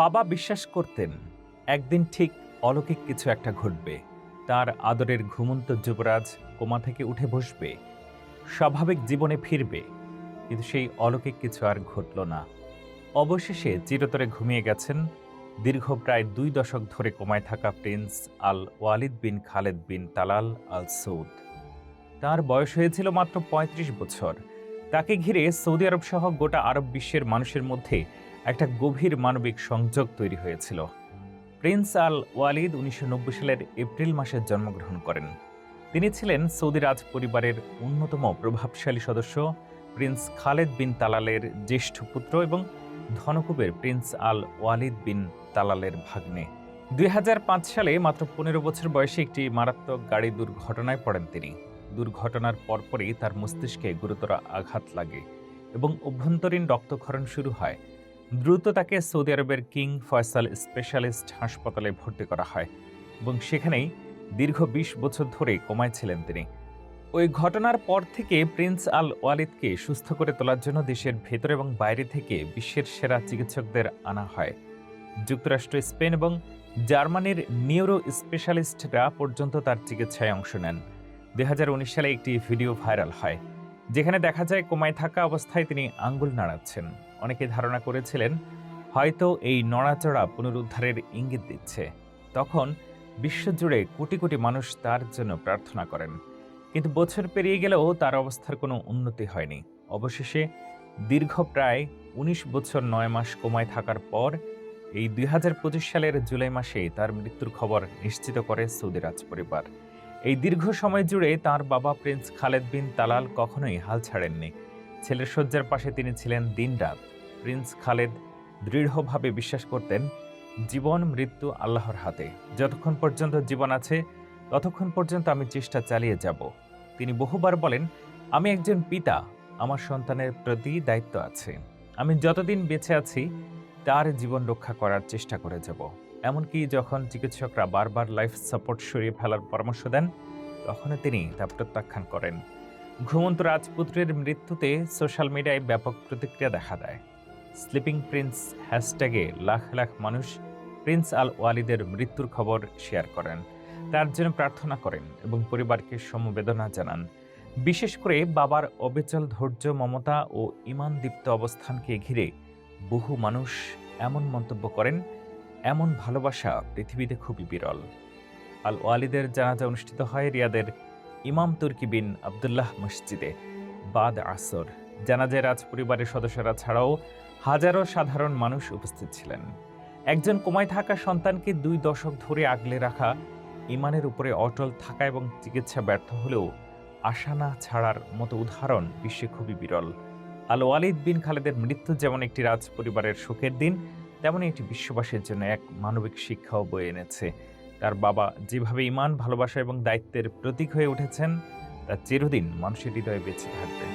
বাবা বিশ্বাস করতেন, একদিন ঠিক অলৌকিক কিছু একটা ঘটবে। তার আদরের ঘুমন্ত যুবরাজ কোমা থেকে উঠে বসবে। স্বাভাবিক জীবনে ফিরবে, কিন্তু সেই অলৌকিক কিছু আর ঘটল না। অবশেষে চিরতরে ঘুমিয়ে গেছেন দীর্ঘ প্রায় দুই দশক ধরে কোমায় থাকা prince Al Waleed bin Khaled bin Talal Al Saud. তার বয়স হয়েছিল মাত্র ৩৫ বছর। তাকে ঘিরে সৌদি আরব সহ গোটা আরব বিশ্বের মানুষের মধ্যে একটা গভীর মানবিক সংযোগ তৈরি হয়েছিল। প্রিন্স আল ওয়ালিদ উনিশশো নব্বই সালের এপ্রিল মাসে জন্মগ্রহণ করেন। তিনি ছিলেন সৌদি রাজ পরিবারের অন্যতম প্রভাবশালী সদস্য, প্রিন্স খালেদ বিন তালালের জ্যেষ্ঠ পুত্র এবং ধনকুবের প্রিন্স আল ওয়ালিদ বিন তালালের ভাগ্নে। দুই হাজার পাঁচ সালে মাত্র পনেরো বছর বয়সে একটি মারাত্মক গাড়ি দুর্ঘটনায় পড়েন তিনি। দুর্ঘটনার পরপরই তার মস্তিষ্কে গুরুতর আঘাত লাগে এবং অভ্যন্তরীণ রক্তক্ষরণ শুরু হয়। দ্রুত তাকে সৌদি আরবের কিং ফয়সাল স্পেশালিস্ট হাসপাতালে ভর্তি করা হয় এবং সেখানেই দীর্ঘ বিশ বছর ধরে কোমায় ছিলেন তিনি। ওই ঘটনার পর থেকে প্রিন্স আল ওয়ালিদকে সুস্থ করে তোলার জন্য দেশের ভেতর এবং বাইরে থেকে বিশ্বের সেরা চিকিৎসকদের আনা হয়। যুক্তরাষ্ট্র, স্পেন এবং জার্মানির নিউরো স্পেশালিস্টরা পর্যন্ত তার চিকিৎসায় অংশ নেন। দু হাজার উনিশ সালে একটি ভিডিও ভাইরাল হয়, যেখানে দেখা যায়, কোমায় থাকা অবস্থায় তিনি আঙ্গুল নাড়াচ্ছেন। অনেকে ধারণা করেছিলেন, হয়তো এই নড়াচড়া পুনরুদ্ধারের ইঙ্গিত দিচ্ছে। তখন বিশ্বজুড়ে কোটি কোটি মানুষ তার জন্য প্রার্থনা করেন। কিন্তু বছর পেরিয়ে গেলেও তার অবস্থার কোনো উন্নতি হয়নি। অবশেষে দীর্ঘ প্রায় ১৯ বছর নয় মাস কোমায় থাকার পর এই দুই হাজার পঁচিশ সালের জুলাই মাসে তার মৃত্যুর খবর নিশ্চিত করে সৌদি রাজ পরিবার এই দীর্ঘ সময় জুড়ে তার বাবা প্রিন্স খালেদ বিন তালাল কখনোই হাল ছাড়েননি। ছেলের শয্যার পাশে তিনি ছিলেন দিনরাত। প্রিন্স খালেদ দৃঢ়ভাবে বিশ্বাস করতেন, জীবন, মৃত্যু আল্লাহর হাতে। যতক্ষণ পর্যন্ত জীবন আছে, ততক্ষণ পর্যন্ত আমি চেষ্টা চালিয়ে যাব। তিনি বহুবার বলেন, আমি একজন পিতা, আমার সন্তানের প্রতি দায়িত্ব আছে। আমি যতদিন বেঁচে আছি, তার জীবন রক্ষা করার চেষ্টা করে যাব। এমনকি যখন চিকিৎসকরা বারবার লাইফ সাপোর্ট সরিয়ে ফেলার পরামর্শ দেন, তখনও তিনি তা প্রত্যাখ্যান করেন। ঘুমন্ত রাজপুত্রের মৃত্যুতে সোশ্যাল মিডিয়ায় ব্যাপক প্রতিক্রিয়া দেখা দেয়। স্লিপিং প্রিন্স হ্যাশট্যাগে লাখ লাখ মানুষ প্রিন্স আল ওয়ালিদের মৃত্যুর খবর শেয়ার করেন। তার জন্য প্রার্থনা করেন এবং পরিবারকে সমবেদনা জানান। বিশেষ করে বাবার অবিচল ধৈর্য, মমতা ও ইমান দীপ্ত অবস্থানকে ঘিরে বহু মানুষ এমন মন্তব্য করেন, এমন ভালোবাসা পৃথিবীতে খুবই বিরল। আল ওয়ালিদের জানাজা অনুষ্ঠিত হয় রিয়াদের ইমাম তুর্কি বিন আবদুল্লাহ মসজিদে। বাদ আসর। জানাজায় রাজ পরিবারের সদস্যরা ছাড়াও হাজারো সাধারণ মানুষ উপস্থিত ছিলেন। একজন কোমায় থাকা সন্তানকে দুই দশক ধরে আগলে রাখা ইমানের উপরে অটল থাকা এবং চিকিৎসা ব্যর্থ হলেও আশা না ছাড়ার মতো উদাহরণ বিশ্বে খুবই বিরল। আল ওয়ালিদ বিন খালেদের মৃত্যু যেমন একটি রাজ পরিবারের শোকের দিন, তেমনই এটি বিশ্ববাসীর জন্য এক মানবিক শিক্ষাও বয়ে এনেছে। তার বাবা যেভাবে ইমান, ভালোবাসা এবং দায়িত্বের প্রতীক হয়ে উঠেছেন, তা চিরদিন মানুষের হৃদয়ে বেঁচে থাকবে।